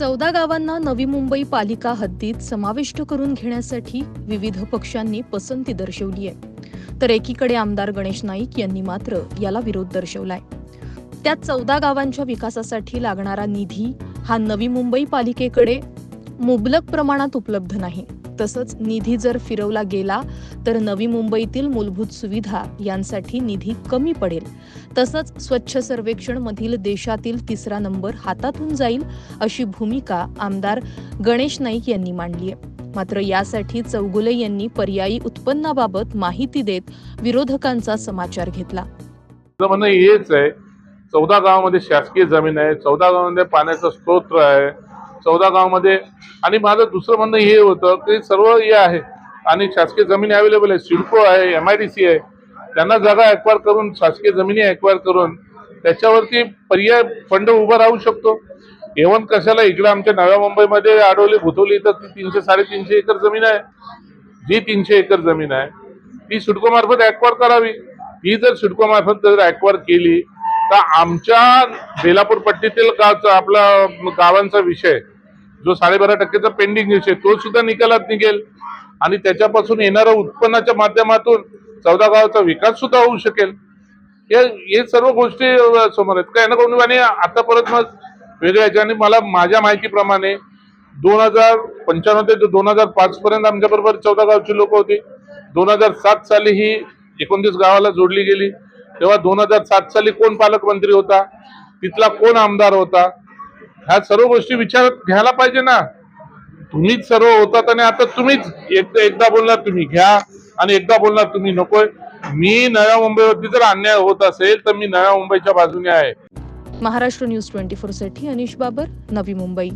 चौदा गावांना नवी मुंबई पालिका हद्दीत समाविष्ट करून घेण्यासाठी विविध पक्षांनी पसंती दर्शवली आहे. तर एकीकडे आमदार गणेश नाईक यांनी मात्र याला विरोध दर्शवलाय. त्यात चौदा गावांच्या विकासासाठी लागणारा निधी हा नवी मुंबई पालिकेकडे मुबलक प्रमाणात उपलब्ध नाही. तसंच निधी जर फिरवला गेला तर नवी मुंबईतील मूलभूत सुविधा यांसाठी निधी कमी पडेल. तसंच स्वच्छ सर्वेक्षण मधील देशातील तिसरा नंबर हातातून जाईल अशी भूमिका आमदार गणेश नाईक यांनी मांडली आहे. मात्र यासाठी चौगुले यांनी पर्यायी उत्पन्नाबाबत माहिती देत विरोधकांचा समाचार घेतला. म्हणणं हेच आहे चौदा गावामध्ये शासकीय जमीन आहे चौदा गावामध्ये पाण्याचा स्तोत्र आहे. चौदा गावामध्ये. आणि माझं दुसरं म्हणणं हे होतं की सर्व हे आहे. आणि शासकीय जमीन अवेलेबल आहे सिडको आहे एम आय डी सी आहे. त्यांना जागा ॲक्वायर करून शासकीय जमिनी ॲक्वायर करून त्याच्यावरती पर्याय फंड उभा राहू शकतो. एवन कशाला इकडे आमच्या नव्या मुंबईमध्ये आडवली भुतवली तर ती तीनशे साडेतीनशे एकर जमीन आहे. जी तीनशे एकर जमीन आहे ती सिडको मार्फत ॲक्वायर करावी. ही जर सिडको मार्फत जर ॲक्वायर केली तर आमच्या बेलापूर पट्टीतील गावचा आपला गावांचा विषय जो साडेबारा टक्केचा पेंडिंग विषय तो सुद्धा निकालात निघेल. आणि त्याच्यापासून येणाऱ्या उत्पन्नाच्या माध्यमातून चौदा गावाचा विकास सुद्धा होऊ शकेल. हे हे सर्व गोष्टी समोर आहेत. काय ना कोणी आता परत मग वेगळ्या याच्याने मला माझ्या माहितीप्रमाणे दोन हजार पंच्याण्णव ते दोन हजार पाच पर्यंत आमच्या बरोबर चौदा गावची लोक होती. दोन हजार सात साली ही एकोणतीस गावाला जोडली गेली. तेव्हा दोन हजार सात साली कोण पालकमंत्री होता? तिथला कोण आमदार होता? ह्या सर्व गोष्टी विचारात घ्यायला पाहिजे ना. तुम्हीच सर्व होतात आणि आता तुम्हीच एकदा एकदा बोलणार तुम्ही घ्या आणि एकदा बोलणार तुम्ही नकोय. मी नव्या मुंबईवरती जर अन्याय होत असेल तर मी नव्या मुंबईच्या बाजूने आहे. महाराष्ट्र न्यूज ट्वेंटी साठी अनिश बाबर नवी मुंबई.